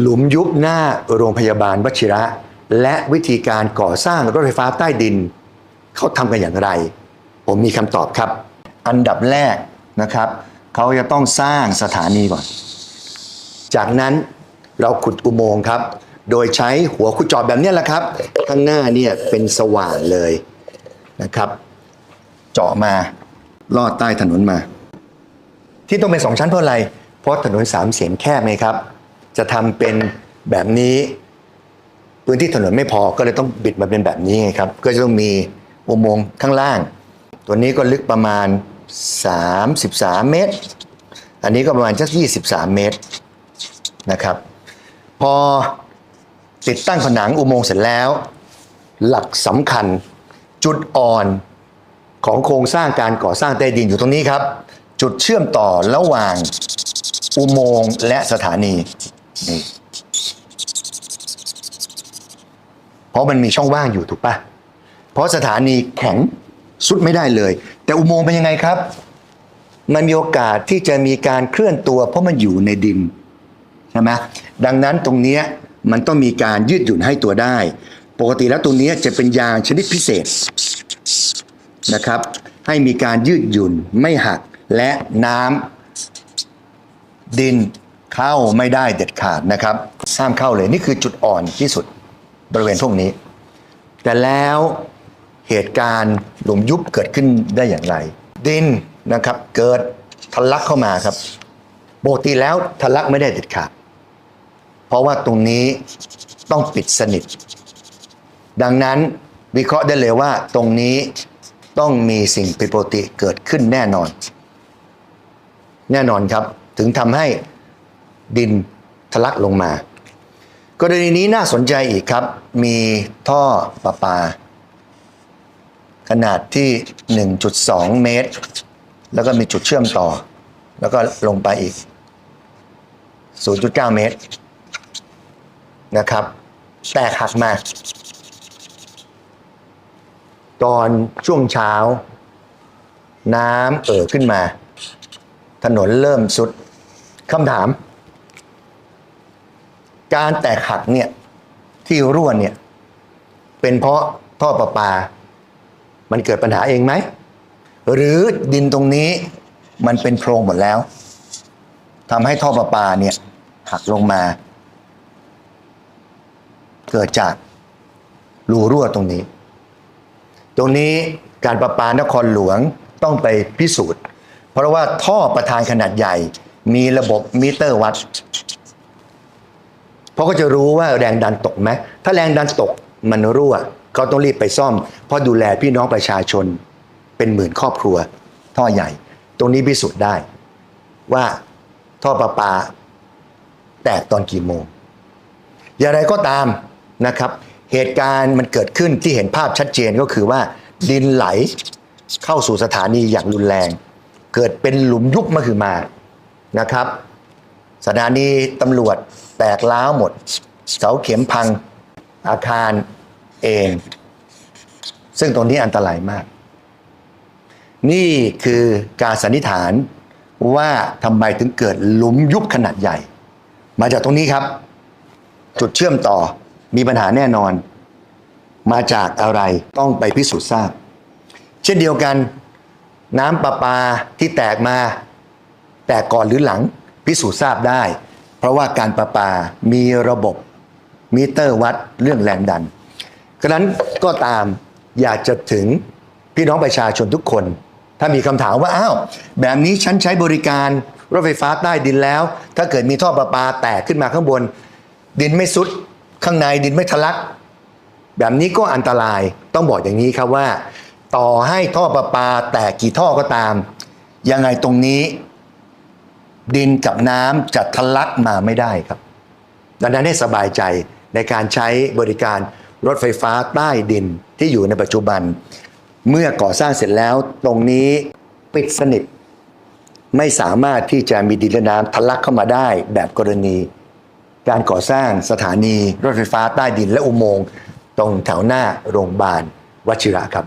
หลุมยุบหน้าโรงพยาบาลวชิระ และวิธีการก่อสร้างรถไฟฟ้าใต้ดิน เขาทำกันอย่างไร ผมมีคำตอบครับ อันดับแรกนะครับเขาจะต้องสร้างสถานีก่อน จากนั้นเราขุดอุโมงค์ครับ โดยใช้หัวขุดเจอบแบบนี้แหละครับ ข้างหน้าเนี่ยเป็นสว่านเลยนะครับ เจาะมาลอดใต้ถนนมา ที่ต้องเป็นสองชั้นเพราะอะไร เพราะถนนสามเสียนแคบไหมครับ จะทำเป็นแบบนี้ พื้นที่ถนนไม่พอก็เลยต้องบิดมาเป็นแบบนี้ไงครับ ก็จะต้องมีอุโมงค์ข้างล่าง ตัวนี้ก็ลึกประมาณ 33 เมตร อันนี้ก็ประมาณสัก23 เมตรนะครับ พอติดตั้งผนังอุโมงค์เสร็จแล้ว หลักสำคัญจุดอ่อนของโครงสร้างการก่อสร้างใต้ดินอยู่ตรงนี้ครับ จุดเชื่อมต่อระหว่างอุโมงค์และสถานี นี่เพราะมันมีช่องว่างอยู่ถูกปะเพราะสถานีแข็งสุดไม่ได้เลย แต่อุโมงค์เป็นยังไงครับ มันมีโอกาสที่จะมีการเคลื่อนตัว เพราะมันอยู่ในดินใช่ไหมดังนั้นตรงนี้มันต้องมีการยืดหยุ่นให้ตัวได้ ปกติแล้วตรงนี้จะเป็นยางชนิดพิเศษนะครับ ให้มีการยืดหยุ่นไม่หักและน้ำดิน เข้าไม่ได้เด็ดขาดนะครับห้ามเข้าเลยนี่คือจุดอ่อนที่สุดบริเวณพวกนี้ แต่แล้วเหตุการณ์หลุมยุบเกิดขึ้นได้อย่างไร ดินนะครับเกิดทะลักเข้ามาครับปกติแล้วทะลักไม่ได้เด็ดขาด เพราะว่าตรงนี้ต้องปิดสนิท ดังนั้นวิเคราะห์ได้เลยว่าตรงนี้ต้องมีสิ่งผิดปกติเกิดขึ้นแน่นอน แน่นอนครับ ถึงทำให้ ดินทะลักลงมา กรณีนี้น่าสนใจอีกครับ มีท่อประปา ขนาดที่ 1.2 เมตร แล้วก็มีจุดเชื่อมต่อ แล้วก็ลงไปอีก 0.9 เมตร นะครับ แตกหักมาตอนช่วงเช้า น้ำเอ่อขึ้นมา ถนนเริ่มสุดคำถาม การแตกหักเนี่ยที่รั่วเนี่ย เป็นเพราะท่อประปา มันเกิดปัญหาเองไหม หรือดินตรงนี้มันเป็นโพรงหมดแล้วทำให้ท่อประปาเนี่ย หักลงมา เกิดจากรูรั่วตรงนี้ ตรงนี้การประปานครหลวงต้องไปพิสูจน์ เพราะว่าท่อประธานขนาดใหญ่ มีระบบมิเตอร์วัด เพราะก็จะรู้ว่าแรงดันตกไหมถ้าแรงดันตกมันรั่วเขาต้องรีบไปซ่อม เพราะดูแลพี่น้องประชาชนเป็นหมื่นครอบครัว ท่อใหญ่ ตรงนี้พิสูจน์ได้ ว่าท่อประปา แตกตอนกี่โมง อย่างไรก็ตามนะครับ เหตุการณ์มันเกิดขึ้นที่เห็นภาพชัดเจนก็คือว่า ดินไหลเข้าสู่สถานีอย่างรุนแรง เกิดเป็นหลุมยุบมาคือมานะครับ สถานีตำรวจ แตกล้าวหมด เสาเข็มพังอาคารเอง ซึ่งตรงนี้อันตรายมาก นี่คือการสันนิษฐานว่าทำไมถึงเกิดหลุมยุบขนาดใหญ่ มาจากตรงนี้ครับ จุดเชื่อมต่อมีปัญหาแน่นอน มาจากอะไรต้องไปพิสูจน์ทราบ เช่นเดียวกันน้ำประปาที่แตกมา แตกก่อนหรือหลังพิสูจน์ทราบได้ ราะว่าการประปามีระบบมิเตอร์วัดเรื่องแรงดันกระนั้นก็ตามอยากจะถึงพี่น้องประชาชนทุกคน ถ้ามีคำถามว่าอ้าวแบบนี้ฉันใช้บริการรถไฟฟ้าใต้ดินแล้ว ถ้าเกิดมีท่อประปาแตกขึ้นมาข้างบน ดินไม่ซุด ข้างในดินไม่ทะลัก แบบนี้ก็อันตรายต้องบอกอย่างนี้ครับว่า ต่อให้ท่อประปาแตกกี่ท่อก็ตาม ยังไงตรงนี้ ดินกับน้ำจะทะลักมาไม่ได้ครับ ดังนั้นให้สบายใจในการใช้บริการรถไฟฟ้าใต้ดินที่อยู่ในปัจจุบัน เมื่อก่อสร้างเสร็จแล้วตรงนี้ปิดสนิท ไม่สามารถที่จะมีดินและน้ำทะลักเข้ามาได้แบบกรณี การก่อสร้างสถานีรถไฟฟ้าใต้ดินและอุโมงค์ตรงแถวหน้าโรงพยาบาลวชิระครับ